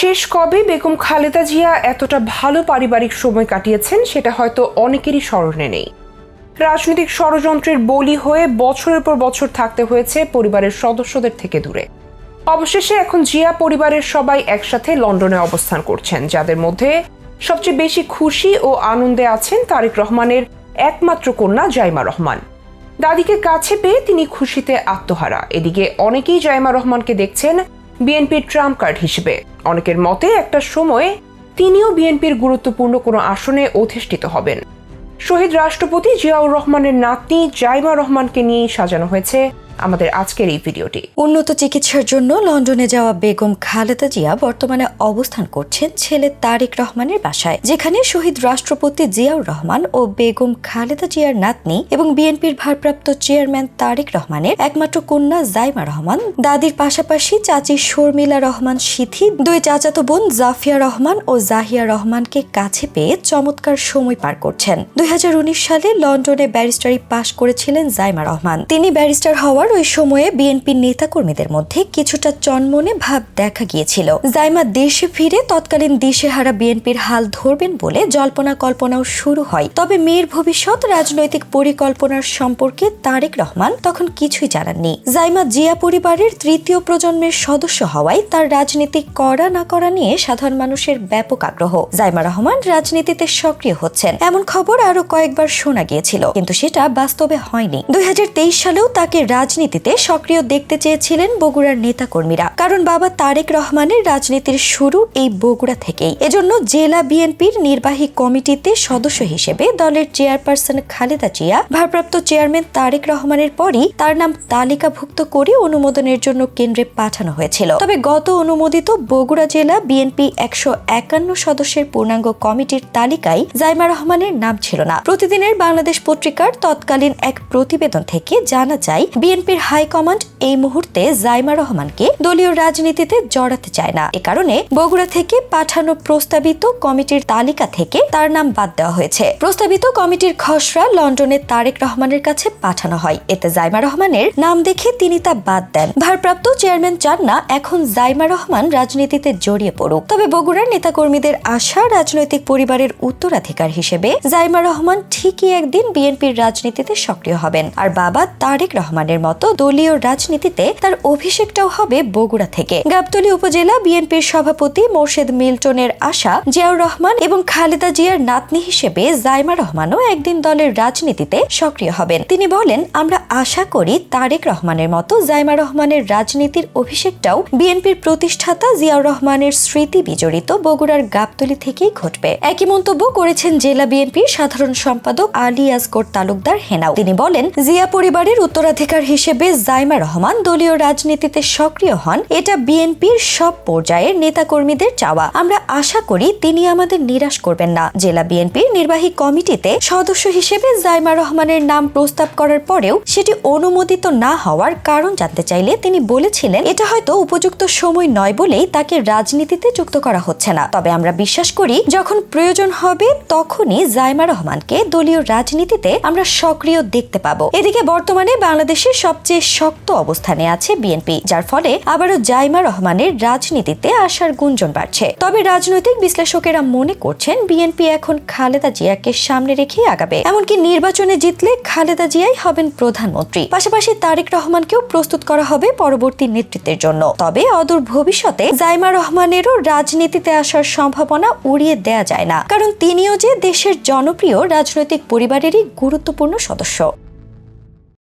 শেষ কবে বেগম খালেদা জিয়া এতটা ভালো পারিবারিক সময় কাটিয়েছেন সেটা হয়তো অনেকেরই স্মরণে নেই। রাজনৈতিক ষড়যন্ত্রের বলি হয়ে বছরের পর বছর থাকতে হয়েছে পরিবারের সদস্যদের থেকে দূরে। অবশেষে এখন জিয়া পরিবারের সবাই একসাথে লন্ডনে অবস্থান করছেন, যাদের মধ্যে সবচেয়ে বেশি খুশি ও আনন্দে আছেন তারেক রহমানের একমাত্র কন্যা জাইমা রহমান। দাদিকে কাছে পেয়ে তিনি খুশিতে আত্মহারা। এদিকে অনেকেই জাইমা রহমানকে দেখছেন বিএনপির ট্রাম্প কার্ড হিসেবে। অনেকের মতে একটা সময়ে তিনিও বিএনপির গুরুত্বপূর্ণ কোনো আসনে অধিষ্ঠিত হবেন। শহীদ রাষ্ট্রপতি জিয়াউর রহমানের নাতনি জাইমা রহমানকে নিয়েই সাজানো হয়েছে আমাদের আজকের এই ভিডিওটি। উন্নত চিকিৎসার জন্য লন্ডনে যাওয়া বেগম খালেদা জিয়া বর্তমানে অবস্থান করছেন ছেলে তারেক রহমানের বাসায়, যেখানে শহীদ রাষ্ট্রপতি জিয়াউর রহমান ও বেগম খালেদা জিয়ার নাতনি এবং বিএনপির ভারপ্রাপ্ত চেয়ারম্যান তারেক রহমানের একমাত্র কন্যা জাইমা রহমান, দাদির পাশাপাশি চাচি শর্মিলা রহমান সিথি, দুই চাচাতো বোন জাফিয়া রহমান ও জাহিয়া রহমানকে কাছে পেয়ে চমৎকার সময় পার করছেন। দুই হাজার উনিশ সালে লন্ডনে ব্যারিস্টারি পাশ করেছিলেন জাইমা রহমান। তিনি ব্যারিস্টার হওয়ার ওই সময়ে বিএনপির নেতাকর্মীদের মধ্যে কিছুটা চনমনে ভাব দেখা গিয়েছিল। জাইমা দেশে ফিরে তৎকালীন দিশেহারা বিএনপির হাল ধরবেন বলে জল্পনা কল্পনাও শুরু হয়। তবে মেয়ের ভবিষ্যৎ, রাজনৈতিক পরিকল্পনার সম্পর্কে তারেক রহমান তখন কিছুই জানাননি। জাইমা জিয়া পরিবারের তৃতীয় প্রজন্মের সদস্য হওয়ায় তার রাজনীতি করা না করা নিয়ে সাধারণ মানুষের ব্যাপক আগ্রহ। জাইমা রহমান রাজনীতিতে সক্রিয় হচ্ছেন। এমন খবর আরও কয়েকবার শোনা গিয়েছিল, কিন্তু সেটা বাস্তবে হয়নি। দুই হাজার তেইশ সালেও তাকে রাজনীতিতে সক্রিয় দেখতে চেয়েছিলেন বগুড়ার নেতাকর্মীরা। কারণ বাবা তারেক রহমানের রাজনীতির শুরু এই বগুড়া থেকেই। এজন্য জেলা বিএনপির নির্বাহী কমিটিতে সদস্য হিসেবে দলের চেয়ারপারসন খালেদা জিয়া, ভারপ্রাপ্ত চেয়ারম্যান তারেক রহমানের পরই তার নাম তালিকাভুক্ত করে অনুমোদনের জন্য কেন্দ্রে পাঠানো হয়েছিল। তবে গত অনুমোদিত বগুড়া জেলা বিএনপি একশো একান্ন সদস্যের পূর্ণাঙ্গ কমিটির তালিকায় জাইমা রহমানের নাম ছিল না। প্রতিদিনের বাংলাদেশ পত্রিকার তৎকালীন এক প্রতিবেদন থেকে জানা যায় বিএনপির হাইকমান্ড এই মুহূর্তে জাইমা রহমানকে দলীয় রাজনীতিতে জড়াতে চায় না। এ কারণে বগুড়া থেকে পাঠানো প্রস্তাবিত কমিটির তালিকা থেকে তার নাম বাদ দেওয়া হয়েছে। প্রস্তাবিত কমিটির খসড়া লন্ডনে তারেক রহমানের কাছে পাঠানো হয়। এতে জাইমা রহমানের নাম দেখে তিনি তা বাদ দেন। ভারপ্রাপ্ত চেয়ারম্যান চান না এখন জাইমা রহমান রাজনীতিতে জড়িয়ে পড়ুক। তবে বগুড়ার নেতাকর্মীদের আশা রাজনৈতিক পরিবারের উত্তরাধিকার হিসেবে জাইমা রহমান ঠিকই একদিন বিএনপির রাজনীতিতে সক্রিয় হবেন। আর বাবা তারেক রহমানের মতো দলীয় রাজনীতিতে তার অভিষেকটাও হবে বগুড়া থেকে। গাবতলী উপজেলা বিএনপির সভাপতি মোর্শেদ মিল্টনের আশা জিয়াউর রহমান এবং খালেদা জিয়ার নাতনি হিসেবে জাইমা রহমানও একদিন দলের রাজনীতিতে সক্রিয় হবেন। তিনি বলেন, আমরা আশা করি তারেক রহমানের মতো জাইমা রহমানের রাজনীতির অভিষেকটাও বিএনপির প্রতিষ্ঠাতা জিয়াউর রহমানের স্মৃতি বিজড়িত বগুড়ার গাবতলী থেকেই ঘটবে। একই মন্তব্য করেছেন জেলা বিএনপির সাধারণ সম্পাদক আলী আসগর তালুকদার হেনাও তিনি বলেন, জিয়া পরিবারের উত্তরাধিকার হিসেবে জাইমা রহমান দলীয় রাজনীতিতে সক্রিয় হন। এটা বিএনপির সব পর্যায়ের নেতাকর্মীদের চাওয়া। আমরা আশা করি তিনি আমাদের নিরাশ করবেন না। জেলা বিএনপির নির্বাহী কমিটিতে সদস্য হিসেবে জাইমা রহমানের নাম প্রস্তাব করার পরেও সেটি অনুমোদিত না হওয়ার কারণ জানতে চাইলে তিনি বলেছিলেন, এটা হয়তো উপযুক্ত সময় নয় বলেই তাকে রাজনীতিতে যুক্ত করা হচ্ছে না। তবে আমরা বিশ্বাস করি, যখন প্রয়োজন হবে তখনই জাইমা রহমানকে দলীয় রাজনীতিতে আমরা সক্রিয় দেখতে পাবো। এদিকে বর্তমানে বাংলাদেশের সবচেয়ে শক্ত অবস্থানে আছে বিএনপি যার ফলে আবারও জাইমা রহমানের রাজনীতিতে আসার গুঞ্জন বাড়ছে। তবে রাজনৈতিক বিশ্লেষকেরা মনে করছেন বিএনপি এখন খালেদা জিয়াকে সামনে রেখেই আগাবে। এমনকি নির্বাচনে জিতলে খালেদা জিয়াই হবেন প্রধানমন্ত্রী। পাশাপাশি তারেক রহমানকেও প্রস্তুত করা হবে পরবর্তী নেতৃত্বের জন্য। তবে অদূর ভবিষ্যতে জাইমা রহমানেরও রাজনীতিতে আসার সম্ভাবনা উড়িয়ে দেয়া যায় না। কারণ তিনিও যে দেশের জনপ্রিয় রাজনৈতিক পরিবারেরই গুরুত্বপূর্ণ সদস্য।